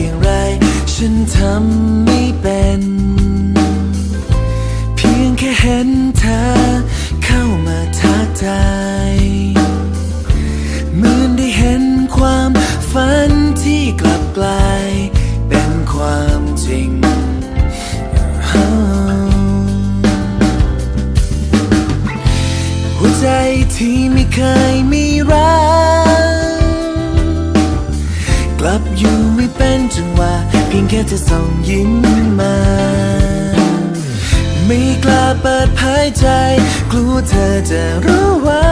อย่างไร ฉันทำไม่เป็น เพียงแค่เห็นเธอเข้ามาทักทายเหมือนได้เห็นความฝันที่กลับกลายเป็นความจริง หัวใจที่ไม่เคยมีรัก อยู่ไม่เป็นจังหวะเพียงแค่เธอส่องยิ้มมา ไม่กล้าเปิดเผยใจ กลัวเธอจะรู้ว่า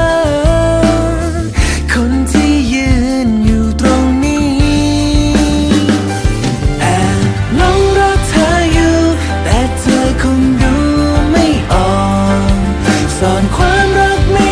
คนที่ยืนอยู่ตรงนี้แอบหลงรักเธออยู่ แต่เธอคงดูไม่ออกซ่อนความรักไม่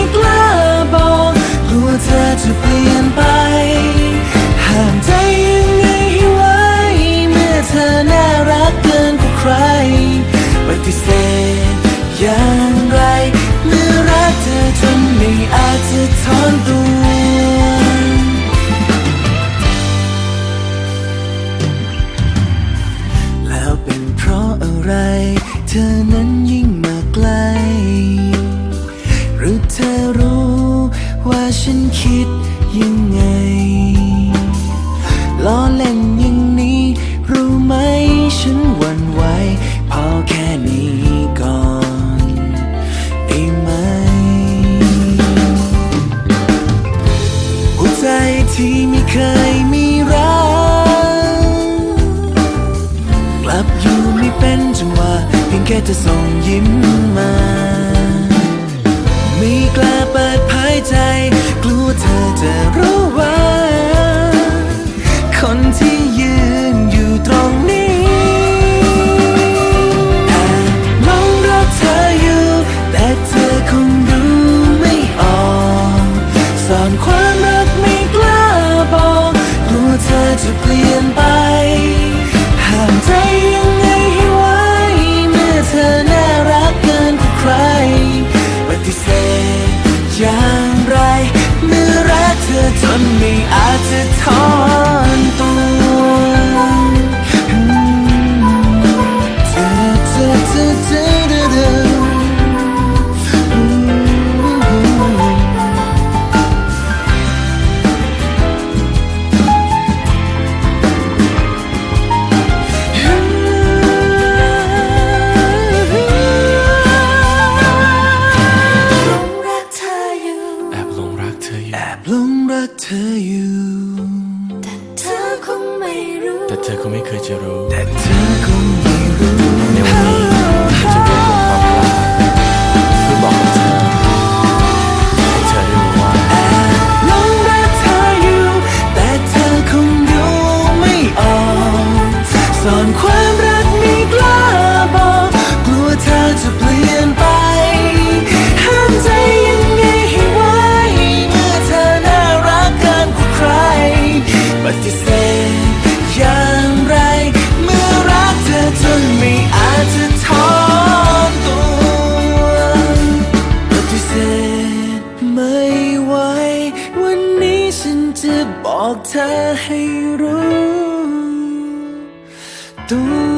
ไร เธอนั้นยิ่งมาใกล หรือเธอรู้ว่าฉันคิดยังไง ล้อเล่นอย่างนี้ รู้ไหมฉันหวั่นไหวพอแค่นี้ก่อนได้ไหม หัวใจที่ไม่เคยมีรัก กลับอยู่ เป็นจังหวะเพียงแค่เธอส่งยิ้มมา ไม่กล้าเปิดเผยใจ กลัวเธอจะรู้ว่า คนที่ยืนอยู่ตรงนี้แอบหลงรักเธออยู่ แต่เธอคงดูไม่ออกซ่อนความรักไม่กล้าบอกกลัวเธอจะเปลี่ยนไป อจนไม่อาจจะถอนตัวเธอเธอเธอเธอเธอเธอ แต่เธอคงไม่รู้ แต่เธอคงไม่เคยจะรู้ แต่เธอคง ให้รู้ตัว